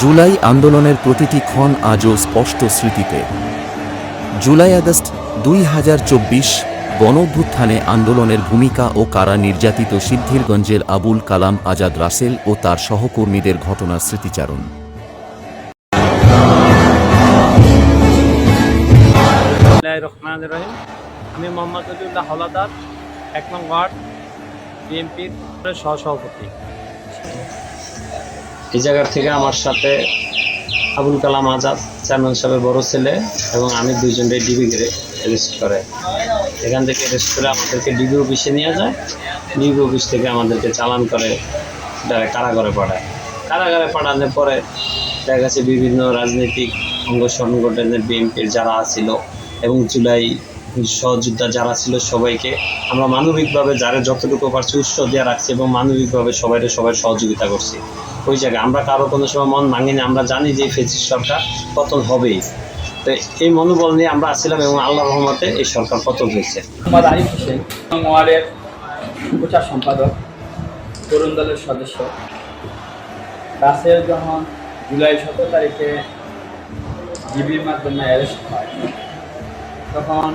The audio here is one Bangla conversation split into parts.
জুলাই আন্দোলনের প্রতিটি ক্ষণ আজও স্পষ্ট স্মৃতিতে। জুলাই আগস্ট দুই হাজার চব্বিশ গণভ্যুত্থানে আন্দোলনের ভূমিকা ও কারা নির্যাতিত সিদ্ধিরগঞ্জের আবুল কালাম আজাদ রাসেল ও তার সহকর্মীদের ঘটনার স্মৃতিচারণ। আমি মোহাম্মদ আলিউল্লাহ হলাদার, এক নং ওয়ার্ড, বিএনপির সহসভাপতি। এই জায়গার থেকে আমার সাথে আবুল কালাম আজাদ, চেয়ারম্যান সাহেবের বড় ছেলে এবং আমি দুইজনকে ডিবি অ্যারেস্ট করে। এখান থেকে অ্যারেস্ট করে আমাদেরকে ডিবি অফিসে নিয়ে যায়। ডিবি অফিস থেকে আমাদেরকে চালান করে ডাইরেক্ট কারাগারে পাঠায়। কারাগারে পাঠানোর পরে দেখা গেছে বিভিন্ন রাজনৈতিক অঙ্গ সংগঠনের বিএনপির যারা ছিল এবং জুলাই সহযোদ্ধা যারা ছিল সবাইকে আমরা মানবিকভাবে যারা যতটুকু পারছি উৎসাহ দিয়ে রাখছি এবং মানবিকভাবে সবাই সবাই সহযোগিতা করছি। ওই জায়গায় আমরা কারও কোনো সময় মন ভাঙিনি, আমরা জানি যে ফেসিস সরকার পতন হবেই। তো এই মনোবল নিয়ে আমরা আসছিলাম এবং আল্লাহ রহমতে এই সরকার পতন হয়েছে। মোহাম্মদ নং প্রচার সম্পাদক, তরুণ দলের সদস্য। রাসেল যখন জুলাই সতেরো তারিখে জিবির মাধ্যমে অ্যারেস্ট হয়। তখন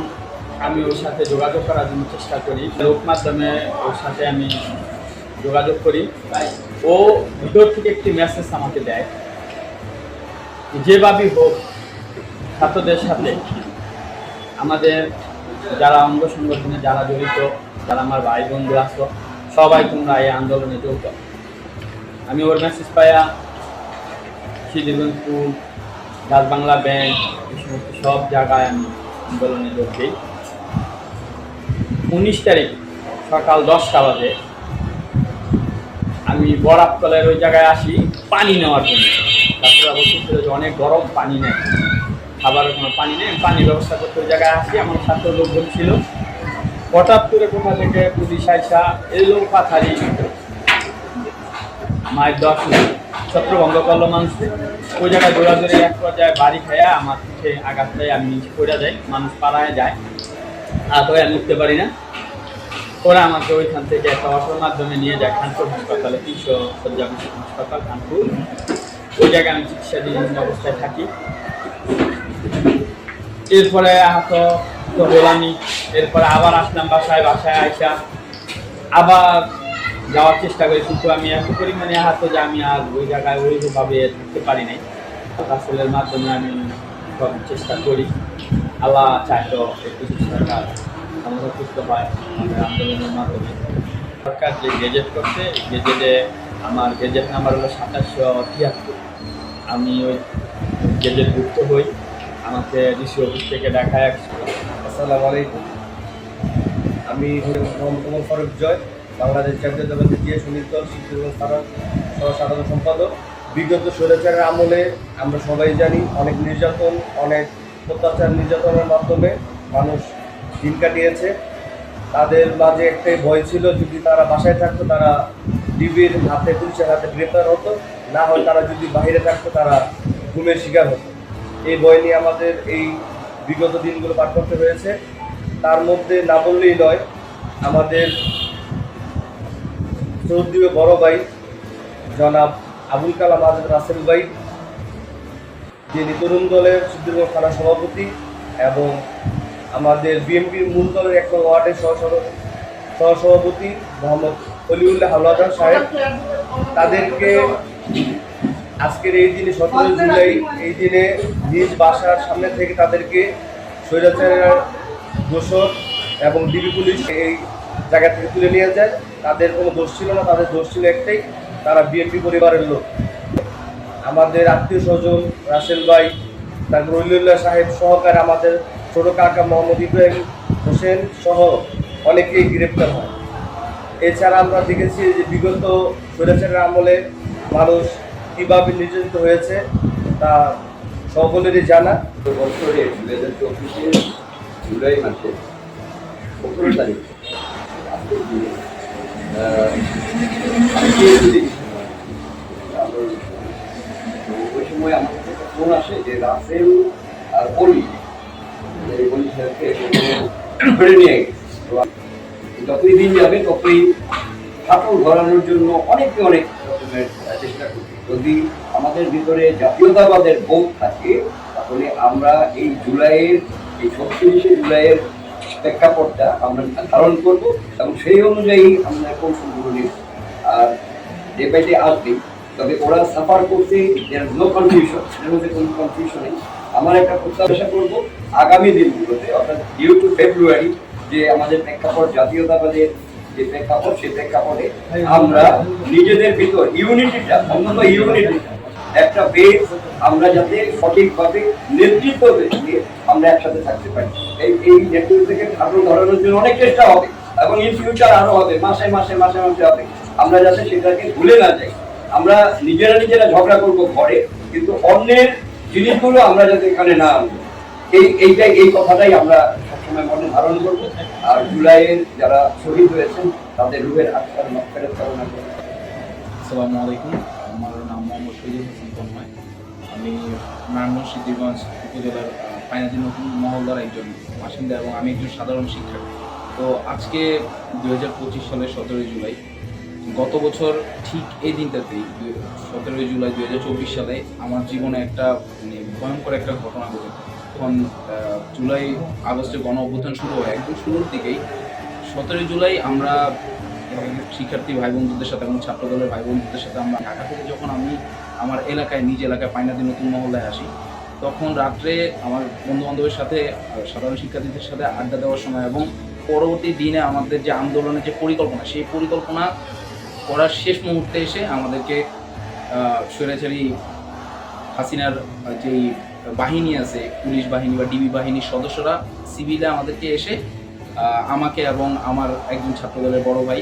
আমি ওর সাথে যোগাযোগ করার জন্য চেষ্টা করি। লোক মাধ্যমে ওর সাথে আমি যোগাযোগ করি। ও ভিতর থেকে একটি মেসেজ আমাকে দেয় যেভাবেই হোক ছাত্রদের সাথে আমাদের যারা অঙ্গ সংগঠনে যারা জড়িত, যারা আমার ভাই বন্ধু আছো, সবাই তোমরা এই আন্দোলনে যোগ। আমি ওর মেসেজ পাইয়া শ্রীদেবনপুর ডাচ বাংলা ব্যাংক, এই সমস্ত সব জায়গায় আমি আন্দোলনে যোগ দিই উনিশ তারিখ সকাল দশটা বাজে আমি বরাবতলের ওই জায়গায় আসি, পানি নেওয়ার জন্য। তারপরে বলছিল যে অনেক গরম, পানি নেয় খাবারের কোনো পানি নেই পানির ব্যবস্থা করতে ওই জায়গায় আসি, আমার সাথে লোকজন ছিল। হঠাৎ করে কোথা থেকে পুলিশ আইসা এলো পাথারি। মায়ের দশ ছত্রভঙ্গ করল মানুষকে। ওই জায়গায় দৌড়াদৌড়ি এক পর্যায়ে বাড়ি খেয়ে আমার পিঠে আঘাত দেয় আমি নিচে পড়ে যাই, মানুষ পাড়ায় যায়। হাত হয়ে আমি উঠতে পারি না। ওরা আমাকে ওইখান থেকে একটা অটোর মাধ্যমে নিয়ে যায় খানপুর হাসপাতালে, তিনশো বিশিষ্ট হাসপাতাল খানপুর। ওই জায়গায় আমি চিকিৎসাধীন অবস্থায় থাকি। এরপরে আহত তো হলামই। এরপরে আবার আসলাম বাসায় বাসায় আইসা আবার যাওয়ার চেষ্টা করি, কিন্তু আমি এত পরিমাণে আহত যে আমি আর ওই জায়গায় ওইভাবে থাকতে পারি নাই। রাসেলের মাধ্যমে আমি চেষ্টা করি। আল্লাহ চায় তো একটু সরকার সুস্থ হয় আমাদের আন্দোলনের মাধ্যমে। সরকার যে গেজেট করছে গেজেটে আমার গেজেট নাম্বার হলো সাতাশশো তিয়াত্তর। আমি ওই গেজেট যুক্ত হই, আমাকে ডিসি অফিস থেকে দেখায় আসসালামু আলাইকুম। আমি মোহাম্মদ ফারুক জয়, বাংলাদেশ জাতীয়তাবাদী তৃতীয় শ্রমিক দল শিক্ষক সাধারণ সম্পাদক। বিগত স্বৈরাচারের আমলে আমরা সবাই জানি, অনেক নির্যাতন, অনেক অত্যাচার নির্যাতনের মাধ্যমে মানুষ দিন কাটিয়েছে। তাদের মাঝে একটাই ভয় ছিল, যদি তারা বাসায় থাকতো, তারা ডিবির হাতে, পুলিশের হাতে গ্রেপ্তার হতো। না হয় তারা যদি বাইরে থাকতো, তারা ঘুমের শিকার হতো। এই ভয় নিয়ে আমাদের এই বিগত দিনগুলো পার করতে হয়েছে। তার মধ্যে না বললেই নয়, আমাদের চৌদ্দীয় বড় ভাই, জনাব আবুল কালাম আজাদ রাসেল ভাই, যিনি তরুণ দলের সুদীর্ঘ থানা সভাপতি এবং আমাদের বিএনপির মূল দলের এক ওয়ার্ডের সহ সহসভাপতি মোহাম্মদ অলিউল্লাহ হাওলাদার সাহেব। তাদেরকে আজকের এই দিনে সতেরো জুলাই, এই দিনে নিজ বাসার সামনে থেকে তাদেরকে স্বৈরাচারের দোষর এবং ডিবি পুলিশ এই জায়গা থেকে তুলে নিয়ে যায়। তাদের কোনো দোষ ছিল না, তাদের দোষ ছিল একটাই, তারা বিএনপি পরিবারের লোক। আমাদের আত্মীয় স্বজন রাসেল ভাই, তারপর রলিউল্লাহ সাহেব সহকারে আমাদের ছোট কাকা মোহাম্মদ ইব্রাহিম হোসেন সহ অনেকেই গ্রেপ্তার হয়। এছাড়া আমরা দেখেছি যে বিগত স্বৈরাচারের আমলে মানুষ কীভাবে নির্যাতিত হয়েছে তা সকলেরই জানা। বছরে দুই হাজার চব্বিশে জুলাই মাসে সতেরো ওই সময় আমার ফোন আসে যে রাসেল আর অলি ধরে নিয়ে যতই দিন যাবে ততই ফাটল ধরানোর জন্য অনেকে অনেক রকমের চেষ্টা করছি যদি আমাদের ভিতরে জাতীয়তাবাদের বোধ থাকে তাহলে আমরা এই জুলাইয়ের এই ছত্রিশে জুলাইয়ের প্রেক্ষাপটটা আমরা ধারণ করব এবং সেই অনুযায়ী আমরা কৌশলগুলো নিব আর ডে বাই ডে আসবেই তবে ওরা সাফার করতে নো কনফিউশন এর মধ্যে কোনো কনফিউশন নেই আমার একটা প্রত্যাশা করব আগামী দিনগুলোতে, অর্থাৎ ডিউ টু ফেব্রুয়ারি যে আমাদের প্রেক্ষাপট জাতীয়তাবাদের যে প্রেক্ষাপট, সেই প্রেক্ষাপটে আমরা নিজেদের ভিতর ইউনিটিটা অন্তত ইউনিটি, একটা বেস আমরা যাতে সঠিকভাবে নেতৃত্ব দিয়ে আমরা একসাথে থাকতে পারি। এই এই নেতৃত্ব থেকে ঠাকুর ধরানোর জন্য অনেক চেষ্টা হবে এবং ইন ফিউচার আরও হবে, মাসে মাসে মাসে মাসে হবে। আমরা যাতে সেটাকে ভুলে না যাই। আমরা নিজেরা নিজেরা ঝগড়া করব ঘরে, কিন্তু অন্যের জিনিসগুলো আমরা যাতে এখানে না আনব। এই, এইটাই, এই কথাটাই আমরা সবসময় মনে ধারণ করব। আর জুলাইয়ের যারা শহীদ হয়েছেন, তাদের রুহের আত্মার মক্কের কামনা করব। আসসালামু আলাইকুম। আমার নাম মোহাম্মদ শহীদুল হাসান তন্ময় আমি নারায়ণগঞ্জ সিদ্ধিগঞ্জ উপজেলার পাইনাদি নতুন মহল্লার একজন বাসিন্দা এবং আমি একজন সাধারণ শিক্ষার্থী। তো আজকে দু সালের সতেরোই জুলাই গত বছর ঠিক এই দিনটাতেই সতেরোই জুলাই দু হাজার চব্বিশ সালে আমার জীবনে একটা মানে ভয়ঙ্কর একটা ঘটনা ঘটে। তখন জুলাই আগস্টে গণ অভ্যুত্থান শুরু হয়। একদম শুরুর দিকেই সতেরোই জুলাই আমরা শিক্ষার্থী ভাই বন্ধুদের সাথে এবং ছাত্র দলের ভাই বন্ধুদের সাথে আমরা ঢাকা থেকে যখন আমি আমার এলাকায়, নিজ এলাকায় পাইনাদি নতুন মহল্লায় আসি, তখন রাত্রে আমার বন্ধু বান্ধবের সাথে সাধারণ শিক্ষার্থীদের সাথে আড্ডা দেওয়ার সময় এবং পরবর্তী দিনে আমাদের যে আন্দোলনের যে পরিকল্পনা, সেই পরিকল্পনা করার শেষ মুহূর্তে এসে আমাদেরকে স্বৈরাচারী হাসিনার যেই বাহিনী আছে পুলিশ বাহিনী বা ডিবি বাহিনীর সদস্যরা সিভিলে আমাদেরকে এসে আমাকে এবং আমার একজন ছাত্রদলের বড় ভাই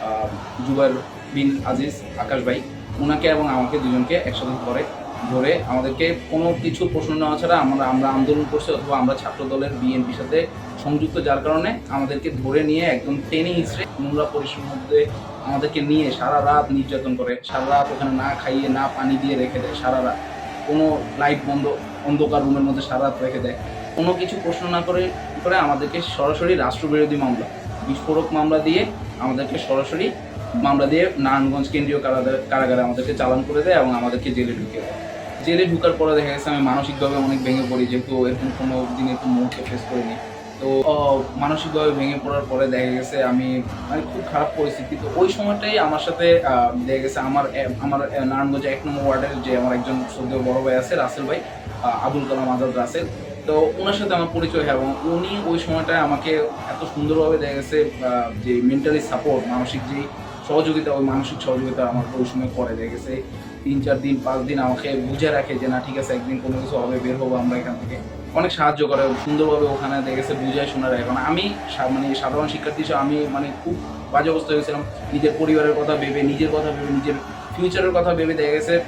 আহ, জুবাইর বিন আজিজ আকাশ ভাই ওনাকে এবং আমাকে দুজনকে একসাথে ধরে ধরে আমাদেরকে কোনো কিছু প্রশ্ন নেওয়া ছাড়া আমরা আমরা আন্দোলন করছি অথবা আমরা ছাত্র দলের বিএনপির সাথে সংযুক্ত যার কারণে আমাদেরকে ধরে নিয়ে একদম টেনে হিসড়ে নোংরা পরিশ্রমের মধ্যে আমাদেরকে নিয়ে সারা রাত নির্যাতন করে, সারা রাত ওখানে না খাইয়ে, না পানি দিয়ে রেখে দেয় সারা রাত। কোনো লাইট বন্ধ, অন্ধকার রুমের মধ্যে সারা রাত রেখে দেয়। কোনো কিছু প্রশ্ন না করে করে আমাদেরকে সরাসরি রাষ্ট্রবিরোধী মামলা, বিস্ফোরক মামলা দিয়ে আমাদেরকে সরাসরি মামলা দিয়ে নারায়ণগঞ্জ কেন্দ্রীয় কারাগারে কারাগারে আমাদেরকে চালান করে দেয় এবং আমাদেরকে জেলে ঢুকে দেয়। জেলে ঢুকার পরে দেখা গেছে আমি মানসিকভাবে অনেক ভেঙে পড়ি, যেহেতু এরকম কোনো দিন এরকম মুহূর্ত ফেস করিনি। তো মানসিকভাবে ভেঙে পড়ার পরে দেখা গেছে আমি মানে খুব খারাপ পরিস্থিতি। তো ওই সময়টাই আমার সাথে দেখা গেছে আমার আমার নারায়ণগঞ্জে এক নম্বর ওয়ার্ডের যে আমার একজন শ্রদ্ধেয় বড় ভাই আছে, রাসেল ভাই আবুল কালাম আজাদ রাসেল। তো ওনার সাথে আমার পরিচয় হয় এবং উনি ওই সময়টায় আমাকে এত সুন্দরভাবে দেখা গেছে যে মেন্টালি সাপোর্ট মানসিক যে সহযোগিতা, ওই মানসিক সহযোগিতা আমার ওই সময় করে। দেখা গেছে তিন, চার দিন, পাঁচ দিন আমাকে বুঝে রাখে যে, না, ঠিক আছে, একদিন কোনো কিছু হবে, বের হব আমরা এখান থেকে। অনেক সাহায্য করে, সুন্দরভাবে ওখানে দেখেছে, বুঝায় শোনার এখন আমি সা- মানে সাধারণ শিক্ষার্থী হিসেবে আমি মানে খুব বাজে অবস্থা হয়েছিলাম। নিজের পরিবারের কথা ভেবে, নিজের কথা ভেবে, নিজের ফিউচারের কথা ভেবে দেখা গেছে,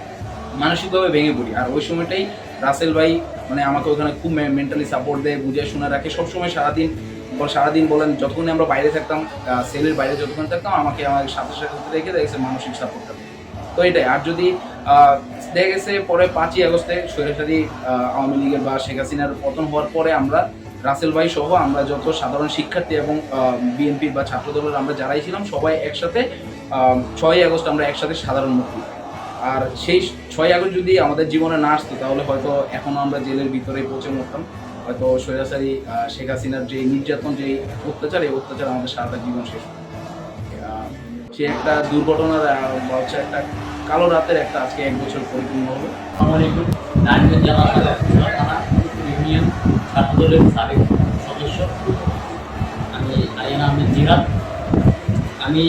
মানসিকভাবে ভেঙে পড়ি। আর ওই সময়টাই রাসেল ভাই মানে আমাকে ওখানে খুব মেন্টালি সাপোর্ট দেয়, বুঝিয়ে শোনা রাখে। সবসময় সারাদিন সারাদিন বলেন, যতক্ষণ আমরা বাইরে থাকতাম সেলের বাইরে যতক্ষণ থাকতাম, আমাকে আমার সাথে সাথে রেখে দেখেছে মানসিক সাপোর্টটা তো এটাই। আর যদি দেখা গেছে পরে পাঁচই আগস্টে সৈরাসারি আওয়ামী লীগের বা শেখ হাসিনার পতন হওয়ার পরে আমরা রাসেল ভাই সহ আমরা যত সাধারণ শিক্ষার্থী এবং বিএনপির বা ছাত্র দলের আমরা যারাই ছিলাম সবাই একসাথে ছয়ই আগস্ট আমরা একসাথে সাধারণ মুক্তি। আর সেই ছয় আগস্ট যদি আমাদের জীবনে না আসতো, তাহলে হয়তো এখনও আমরা জেলের ভিতরে পৌঁছে মরতাম। হয়তো সৈরাসারি শেখ হাসিনার যে নির্যাতন, যে অত্যাচার, এই অত্যাচার আমাদের সারাটা জীবন শেষ সে একটা দুর্ঘটনার হচ্ছে একটা কালো রাতের একটা আজকে এক বছর পরিপূর্ণ হলো আসসালামাইকুম নারায়ণগঞ্জ জেলা থানা ইউনিয়ন ছাত্রদলের সাবেক সদস্য। আমি আরিয়ান আহমেদ জিরাত। আমি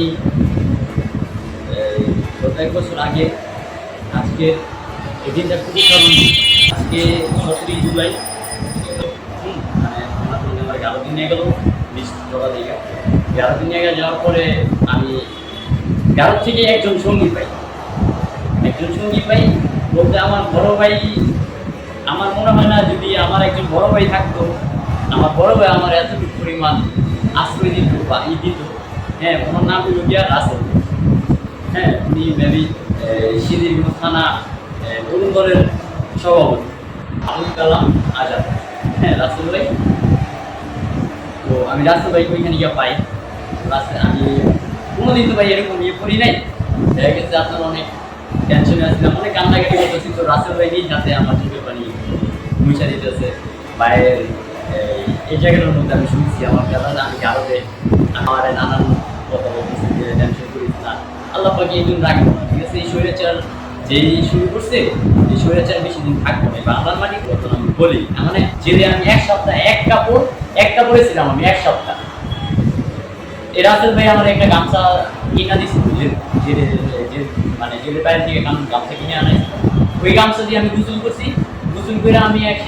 এক বছর আগে আজকে এই দিনটা খুবই স্মরণ আজকে সতেরোই জুলাই মানে আমার আমার এগারো দিন নিয়ে গেল বিশ জোড়া দিকে এগারো দিন নিয়ে যাওয়ার পরে আমি এগারো থেকে একজন সঙ্গী পাই। একজন সঙ্গী পাই বলতে আমার বড় ভাই, আমার মনে হয় না যদি আমার একজন বড় ভাই থাকতো, আমার বড় ভাই আমার এতটুকু পরিমাণ আশ্রয় দিত বা ই দিত। হ্যাঁ ওনার নাম হলো রাসেল হ্যাঁ উনি মেবি শিলিগুড়ি থানা তরুণ দলের সভাপতি। আবুল কালাম আজাদ। হ্যাঁ রাসেল ভাই। তো আমি রাসেল ভাইকে ওইখানে গিয়ে পাই। রাসেল, আমি কোনোদিন তো ভাই এরকম ইয়ে করি নাই। দেখা গেছে আপনার অনেক টেনশনে আসছিলাম অনেক কান্নাকাটি করতেছি, তো রাসেল ভাই নিজ হাতে আমার চোখের পানি মুছা দিতেছে। ভাইয়ের, এই- জায়গাটার মধ্যে আমি শুনছি আমার কথা আমি কারোতে আমার নানান কথা বলতেছি, যে টেনশন করিস না। আল্লাহ পাকে এই দিন রাখব না ঠিক আছে? এই স্বৈরাচার যেই শুরু করছে, এই স্বৈরাচার বেশি দিন থাকব না। বাংলার মাটি কথা আমি বলি মানে জেলে আমি এক সপ্তাহ, এক কাপড়, এক কাপড়ে ছিলাম আমি, এক সপ্তাহ। এই রাসেল ভাই আমার একটা গামছা কিনা দিছিল যে মানে জেলে বাইরে থেকে গাম- গামছা কিনে আনাই ওই গামছা দিয়ে আমি গুজুল করছি। গুজুল করে আমি এক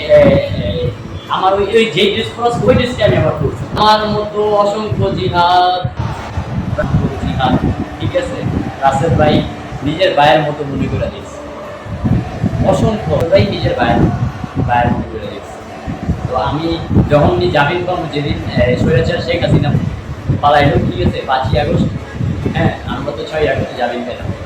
আমার ওই ওই যে ড্রেস পরা ওই ড্রেসটা আমি আবার করছি আমার মতো অসংখ্য জিহাদ জিহাদ ঠিক আছে? রাসেল ভাই নিজের ভাইয়ের মতো মনে করে দিয়েছে। অসংখ্য ভাই নিজের ভাইয়ের ভাইয়ের মতো করে দিয়েছে। তো আমি যখন জামিন পাবো যেদিন এ, স্বৈরাচার শেখ হাসিনা পালাইলো ঠিক আছে? পাঁচই আগস্ট হ্যাঁ আমরা তো ছয় একটা জামিন পেলাম